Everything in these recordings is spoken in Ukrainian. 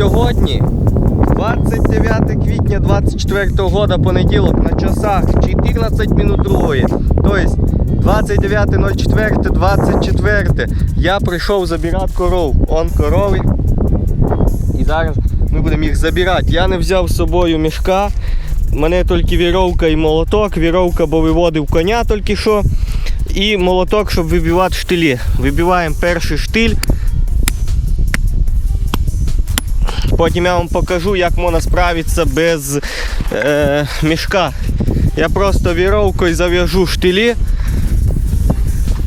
Сьогодні 29 квітня 24 года, понеділок на часах 14 минут другої. Тобто 29.04, 24. Я прийшов забирати коров. Он корови. І зараз ми будемо їх забирати. Я не взяв з собою мішка. Мене тільки віровка і молоток. Віровка, бо виводив коня тільки що. І молоток, щоб вибивати штилі. Вибиваємо перший штиль. Потім я вам покажу, як можна справитися без е, мішка. Я просто віровкою зав'яжу штилі.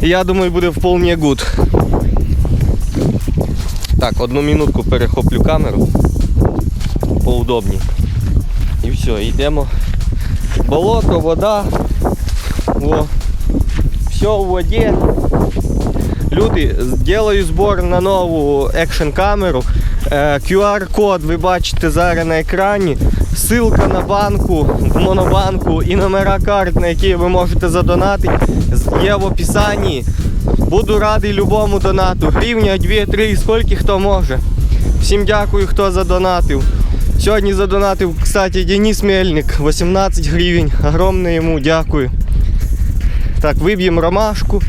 Я думаю, буде вполне гуд. Так, одну минутку перехоплю камеру. Поудобній. І все, йдемо. Болото, вода. О. Все у воді. Люди, делаю збор на нову екшн камеру. QR-код ви бачите зараз на екрані. Ссылка на банку, в монобанку і номера карт, на які ви можете задонатити, є в описанні. Буду радий любому донату. Гривня, 2, 3, скільки хто може. Всім дякую, хто задонатив. Сьогодні задонатив, кстати, Денис Мельник, 18 гривень. Огромне йому дякую. Так, виб'ємо ромашку.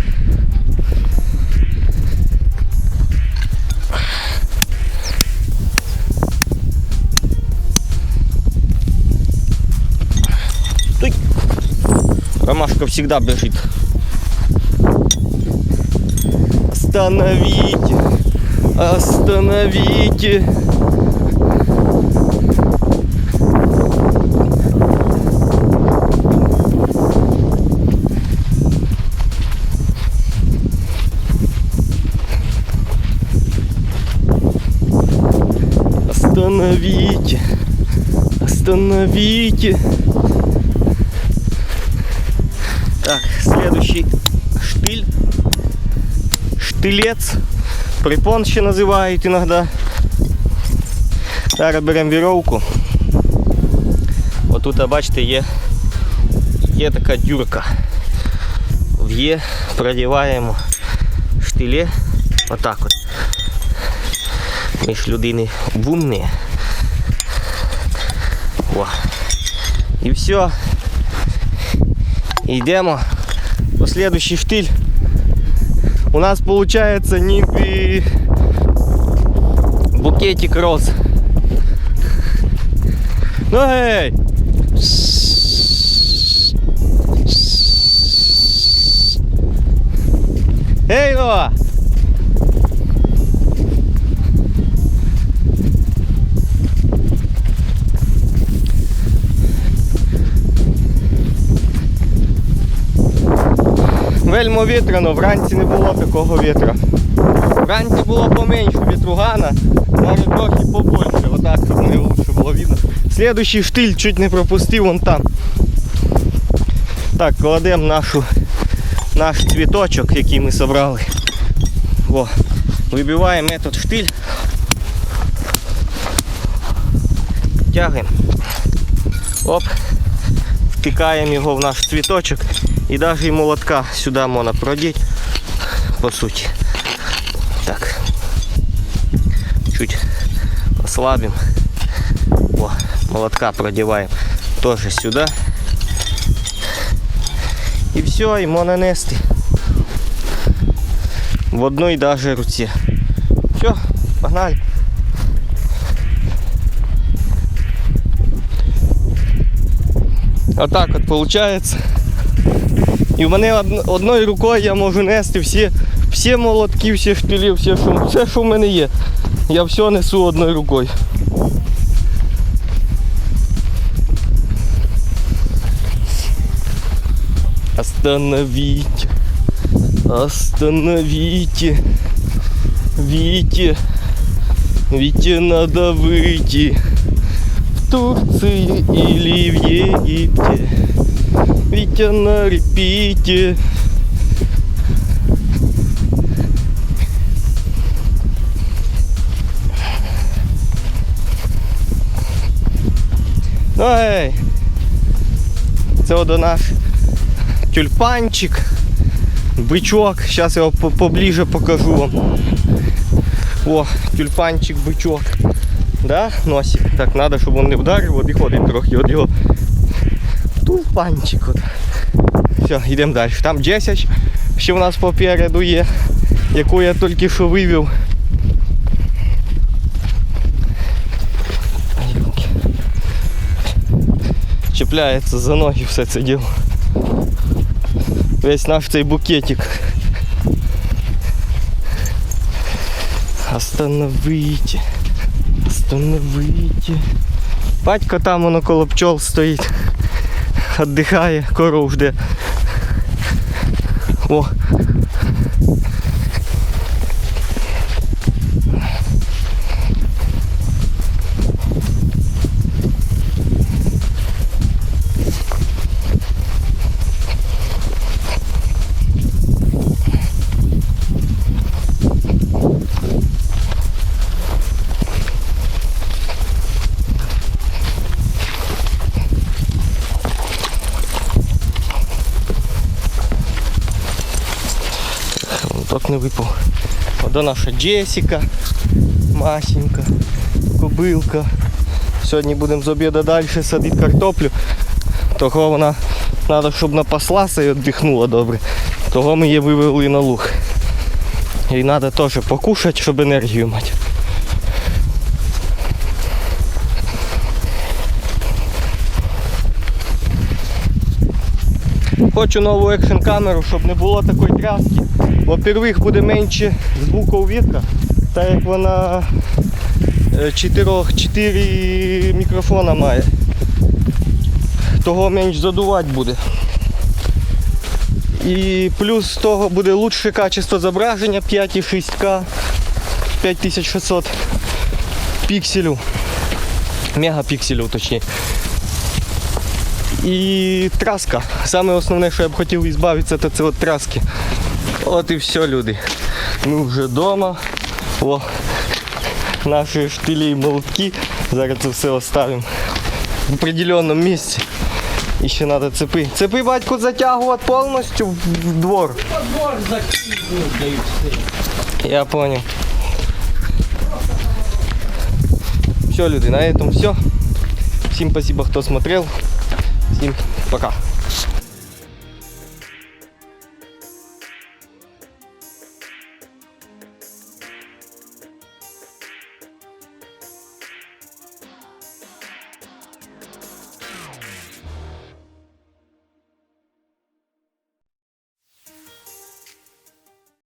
Ромашка всегда бежит. Остановите! Остановите! Остановите! Остановите! Следующий штиль. Штилець. Припон ще називають іноді. Зараз беремо віровку. Отут, бачите, є, є така дюрка. В є продіваємо штиле. Отак от. Ми ж людини вумні. О. І все. Йдемо следующий штиль. У нас получается ніби букетик роз. Ну эй! Эй, ну! Вельмо вітряно, вранці не було такого вітра. Вранці було поменше вітругана, зараз трохи побольше. Отак, щоб не лучше було видно. Слідуючий штиль чуть не пропустив вон там. Так, кладемо нашу, наш цвіточок, який ми зібрали. О, вибиваємо этот штиль. Тягаємо. Оп. Втикаємо його в наш цвіточок. І навіть і молотка сюди можна продіти, по суті. Так. Чуть ослабим. О, молотка продіваємо теж сюди. І все, і можна нести. В одній даже руці. Все, погнали. Отак от виходить. І в мене од- одною рукою я можу нести всі, всі молотки, всі штилі, все, що, все, що в мене є. Я все несу одною рукою. Остановите. Остановите. Вите. Вите надо выйти. Турции или в Египте. Витя на репите. Ну ей! Це от наш тюльпанчик, бичок. Зараз його поближе покажу вам. О, тюльпанчик, бичок. Да, носик. Так, треба, щоб він не вдарив, відходить трохи від його тулпанчик. От. Все, йдемо далі. Там 10 ще в нас попереду є, яку я тільки що вивів. Чіпляється за ноги все це діло. Весь наш цей букетик. Остановите. Остановите. Батько там воно коло пчол стоїть. Отдихає, коров жде. О. Так не випав. Ода наша Джесіка, Масенька, кобилка. Сьогодні будемо з обіду далі садити картоплю. Того вона треба, щоб напаслася і віддихнула добре. Того ми її вивели на луг. І треба теж покушати, щоб енергію мати. Хочу нову екшн камеру, щоб не було такої тряски. Во-первых, буде менше звуку вітра, так як вона 4, 4 мікрофона має. Того менш задувати буде. І плюс того буде лучше качество зображення 5,6К 5600 пікселів. Мегапікселів точніше. І траска. Саме основне, що я б хотів ізбавитися, то це от траски. От і все, люди. Ми вже вдома. О, наші штилі і молотки. Зараз це все оставимо в определеному місці. І ще треба цепи. Цепи батько затягувати повністю в двор. Двор закидывают, дают все. Я понял. Все, люди, на этом все. Всем спасибо, кто смотрел. Всем пока.